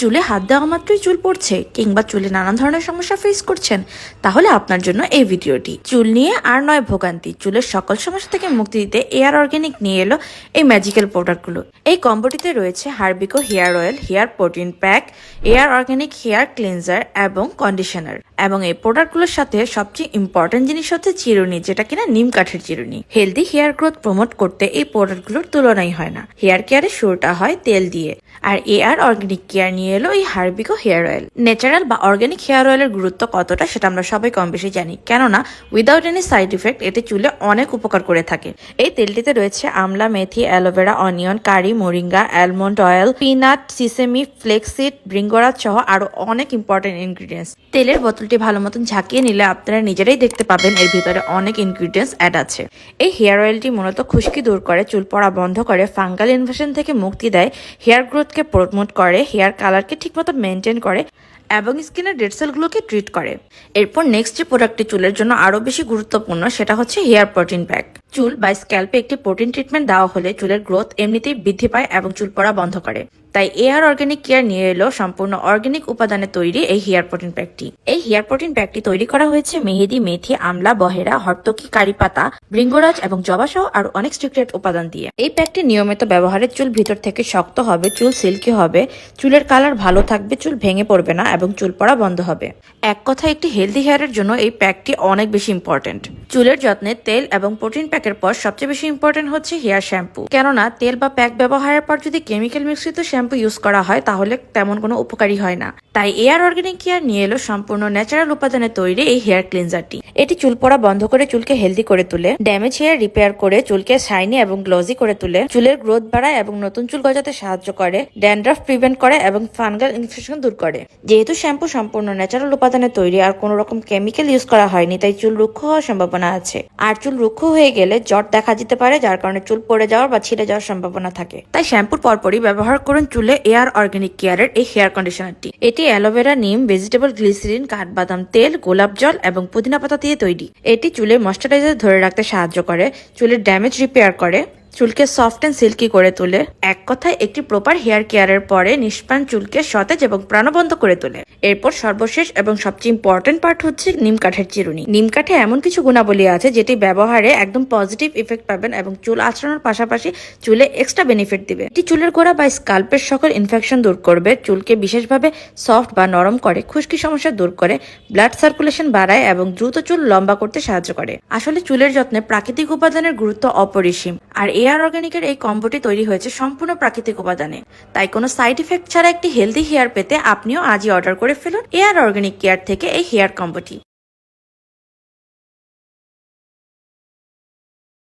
চুলে হাত দেওয়া মাত্রই চুল পড়ছে কিংবা চুলে নানান ধরনের সমস্যা ফেস করছেন, তাহলে আপনার জন্য এই ভিডিওটি। চুল নিয়ে আর নয় ভোগান্তি, চুলের সকল সমস্যা থেকে মুক্তি দিতে এয়ার অর্গ্যানিক নিয়ে এলো এই ম্যাজিক্যাল প্রোডাক্টগুলো এই কম্বোটিতে রয়েছে Herbico hair oil hair protein pack air organic hair cleanser এবং কন্ডিশনার এবং এই প্রোডাক্টগুলোর সাথে সবচেয়ে ইম্পর্টেন্ট জিনিস হচ্ছে চিরুনি, যেটা কিনা নিম কাঠের চিরুনি। হেলদি হেয়ার গ্রোথ প্রমোট করতে এই প্রোডাক্টগুলোর তুলনাই হয় না। হেয়ার কেয়ারের শুরুটা হয় তেল দিয়ে। আর এয়ার অর্গ্যানিক কেয়ার নিয়ে এলো এই হার্বিকো হেয়ার অয়েল। ন্যাচারাল বা অর্গ্যানিক হেয়ার অয়েলের গুরুত্ব কতটা সেটা আমরা সবাই কম বেশি জানি। কেননা উইদাউট এনি সাইড ইফেক্ট এতে চুলে অনেক উপকার করে থাকে। এই তেলটিতে রয়েছে আমলা, মেথি aloe vera onion curry, moringa almond oil peanut sesame flaxseed bhringraj সহ আরও অনেক ইম্পর্টেন্ট ইনগ্রিডিয়েন্টস তেলের বোতলটি ভালো মতন ঝাঁকিয়ে নিলে আপনারা নিজেরাই দেখতে পাবেন এর ভিতরে অনেক ইনগ্রিডিয়েন্টস অ্যাড আছে। এই হেয়ার অয়েলটি মূলত খুশকি দূর করে, চুল পড়া বন্ধ করে ফাঙ্গাল ইনফেকশন থেকে মুক্তি দেয়, হেয়ার গ্রোথকে প্রমোট করে, হেয়ার কালারকে ঠিকমতো মেনটেন করে এবং স্কিনের ডেড সেলগুলোকে ট্রিট করে। এরপর নেক্সট যে প্রোডাক্টটি চুলের জন্য আরও বেশি গুরুত্বপূর্ণ, সেটা হচ্ছে হেয়ার প্রোটিন প্যাক চুল বা স্ক্যাল্পে একটি প্রোটিন ট্রিটমেন্ট দেওয়া হলে চুলের গ্রোথ এমনিতেই বৃদ্ধি পায় এবং চুল পড়া বন্ধ করে। তাই এয়ার অর্গ্যানিক কেয়ার নিয়ে এলো সম্পূর্ণ অর্গ্যানিক উপাদানে তৈরি এই হেয়ার প্রোটিন প্যাকটি। এই হেয়ার প্রোটিন প্যাকটি তৈরি করা হয়েছে মেহেদি, মেথি, আমলা, বহেরা, হর্তকি, কারি পাতা, বৃঙ্গরাজ এবং জবা আর অনেক সিক্রেট উপাদান দিয়ে। এই প্যাকটি নিয়মিত ব্যবহারে চুল ভিতর থেকে শক্ত হবে, চুল সিল্কি হবে, চুলের কালার ভালো থাকবে, চুল ভেঙে পড়বে না এবং চুল পড়া বন্ধ হবে। এক কথায় একটি হেলদি হেয়ারের জন্য এই প্যাকটি অনেক বেশি ইম্পর্টেন্ট চুলের যত্নে তেল এবং প্রোটিন প্যাকের পর সবচেয়ে বেশি ইম্পর্টেন্ট হচ্ছে হেয়ার শ্যাম্পু। কেননা তেল বা প্যাক ব্যবহারের পর যদি কেমিক্যাল মিশ্রিত ইউজ করা হয়, তাহলে তেমন কোনো উপকারী হয় না। তাই এয়ার অর্গ্যানিক কেয়ার নিয়ে এলো সম্পূর্ণ ন্যাচারাল উপাদানে তৈরি এই হেয়ার ক্লিনজারটি এটি চুল পড়া বন্ধ করে চুলকে হেলদি করে তুলে ড্যামেজ হেয়ার রিপেয়ার করে চুলকে শাইনি এবং গ্লোজি করে তুলে, চুলের গ্রোথ বাড়ায় এবং নতুন চুল গজাতে সাহায্য করে ড্যান্ড্রাফ প্রিভেন্ট করে এবং ফানগাল ইনফেকশন দূর করে। যেহেতু শ্যাম্পু সম্পূর্ণ ন্যাচারাল উপাদানে তৈরি, আর কোনো রকম কেমিক্যাল ইউজ করা হয়নি, তাই চুল রুক্ষ হওয়ার সম্ভাবনা আছে। আর চুল রুক্ষ হয়ে গেলে জট দেখা যেতে পারে, যার কারণে চুল পড়ে যাওয়ার বা ছিঁড়ে যাওয়ার সম্ভাবনা থাকে। তাই শ্যাম্পুর পরপরই ব্যবহার করুন চুলে এয়ার অর্গ্যানিক কেয়ারের এই হেয়ার কন্ডিশনারটি। এটি অ্যালোভেরা, নিম, ভেজিটেবল, গ্লিসিরিন, কাঠবাদাম, তেল, গোলাপ জল এবং পুদিনা পাতা দিয়ে তৈরি। এটি চুলে ময়শ্চারাইজার ধরে রাখতে সাহায্য করে, চুলের ড্যামেজ রিপেয়ার করে। চুলকে সফট অ্যান্ড সিল্কি করে তোলে। এক কথায় একটি প্রপার হেয়ার কেয়ারের পরে নিষ্প্রাণ চুলকে সতেজ এবং প্রাণবন্ত করে তোলে। এরপর সর্বশেষ এবং সবচেয়ে ইম্পর্টেন্ট পার্ট হচ্ছে নিম কাঠের চিরুনি। নিম কাঠে এমন কিছু গুণাবলী আছে যেটি ব্যবহারে একদম পজিটিভ ইফেক্ট পাবেন এবং চুল আঁচড়ানোর পাশাপাশি চুলে এক্সট্রা বেনিফিট দিবে। এটি চুলের গোড়া বা স্কাল্পের সকল ইনফেকশন দূর করবে, চুলকে বিশেষভাবে সফট বা নরম করে, খুশকি সমস্যা দূর করে ব্লাড সার্কুলেশন বাড়ায় এবং দ্রুত চুল লম্বা করতে সাহায্য করে। আসলে চুলের যত্নে প্রাকৃতিক উপাদানের গুরুত্ব অপরিসীম। আর এয়ার অর্গানিকের এই কম্বোটি তৈরি হয়েছে সম্পূর্ণ প্রাকৃতিক উপাদানে। তাই কোনো সাইড ইফেক্ট ছাড়া একটি হেলদি হেয়ার পেতে আপনিও আজই অর্ডার করে ফেলুন এয়ার অর্গানিক কেয়ার থেকে এই হেয়ার কম্বোটি।